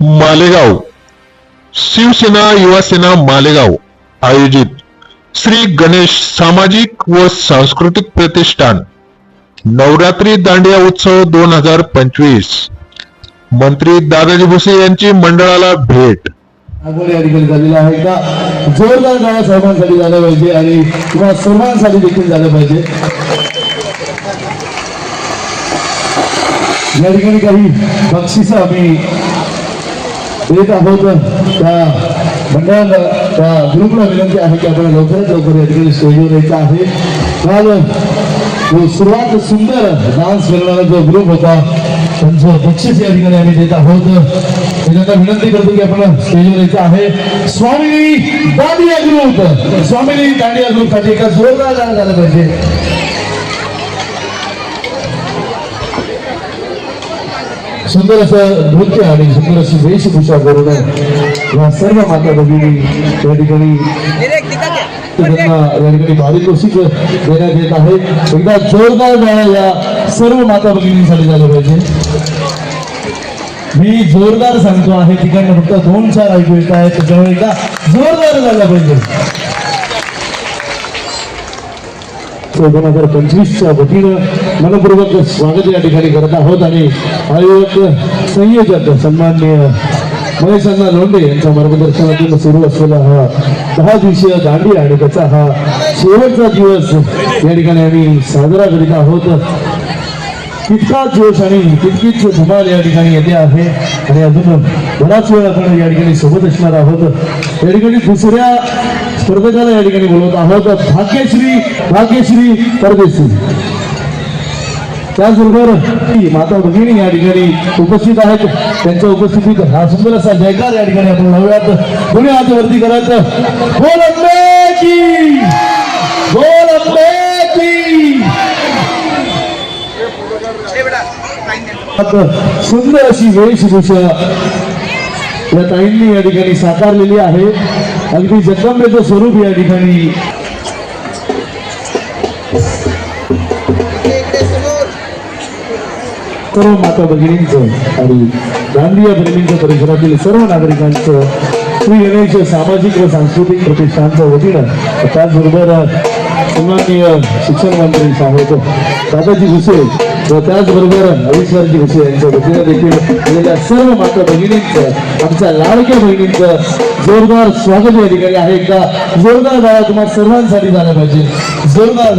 मालेगाव. शिवसेना युवासेना मालेगाव आयोजित श्री गणेश सामाजिक व सांस्कृतिक प्रतिष्ठान नवरात्री दांडिया उत्सव दोन हजार पंचवीस. मंत्री दादाजी भुसे यांची मंडळाला भेट. या ठिकाणी झालेला आहे का? जोरदार गाड्या सर्वांसाठी झालं पाहिजे आणि किंवा सर्वांसाठी देखील झालं पाहिजे. या ठिकाणी काही बक्षिस आम्ही देत आहोत त्या मंडळाला त्या ग्रुपला विनंती आहे की आपण लवकरात लवकर या ठिकाणी स्टेजवर यायचं आहे. काल जो सुरुवात सुंदर डान्स करणारा जो ग्रुप होता त्यांचं बक्षीस या ठिकाणी आम्ही देत आहोत. त्याच्यात विनंती करतो की आपण स्टेजवर यायचं आहे. स्वामी दांडिया ग्रुप. स्वामी दांडिया ग्रुपसाठी एका जोरदार झाला पाहिजे. सुंदर असं नृत्य आणि सुंदर अशी वेशभूषा करून या सर्व माता भगिनी त्या ठिकाणी त्यांना या ठिकाणी देण्यात येत आहे एकदा जोरदार गाणं या सर्व माता भगिनींसाठी झालं पाहिजे. मी जोरदार सांगतो आहे तिकडनं फक्त दोन चार ऐकू येत आहेत. त्याच्यामुळे एकदा जोरदार झाला पाहिजे. दोन हजार पंचवीसच्या वतीनं मनपूर्वक स्वागत या ठिकाणी करत आहोत आणि आयोजक संयोजक सन्माननीय महेश अण्णा लोंढे यांच्या मार्गदर्शनातून सुरू असलेला हा दहा दिवसीय दांडी आणि त्याचा हा शेवटचा दिवस या ठिकाणी आम्ही साजरा करीत आहोत. तितकाच जोश आणि तितकीच धमाल या ठिकाणी येते आहे आणि अजून बराच वेळ आपण या ठिकाणी सोबत असणार आहोत. या ठिकाणी दुसऱ्या स्पर्धकाला या ठिकाणी बोलवत आहोत. भाग्यश्री भाग्यश्री परदेशी. त्याचबरोबर माता भगिनी या ठिकाणी उपस्थित आहेत. त्यांच्या उपस्थितीत हा सुंदर असा जयकार या ठिकाणी आपण लावूयात. पुणे आज वरती करत बोल अंबे बोल की! आता सुंदर अशी वेशभूषा या ताईंनी या ठिकाणी साकारलेली आहे. अगदी जगदंबेचं स्वरूप या ठिकाणी सर्व माता भगिनींचं आणि गांधी प्रेमींच्या परिसरातील सर्व नागरिकांचं श्री सामाजिक व सांस्कृतिक प्रतिष्ठानच्या वतीनं त्याचबरोबर सन्माननीय शिक्षण मंत्री सांगतो दादाजी भुसे व त्याचबरोबर हरीश्वरजी भुसे यांच्या वतीनं देखील गेलेल्या सर्व माता भगिनींचं आमच्या लाडक्या बहिणींचं जोरदार स्वागत या ठिकाणी आहे. का जोरदार गाळा तुम्हाला सर्वांसाठी झाला पाहिजे. जोरदार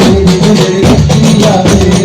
रे रे रे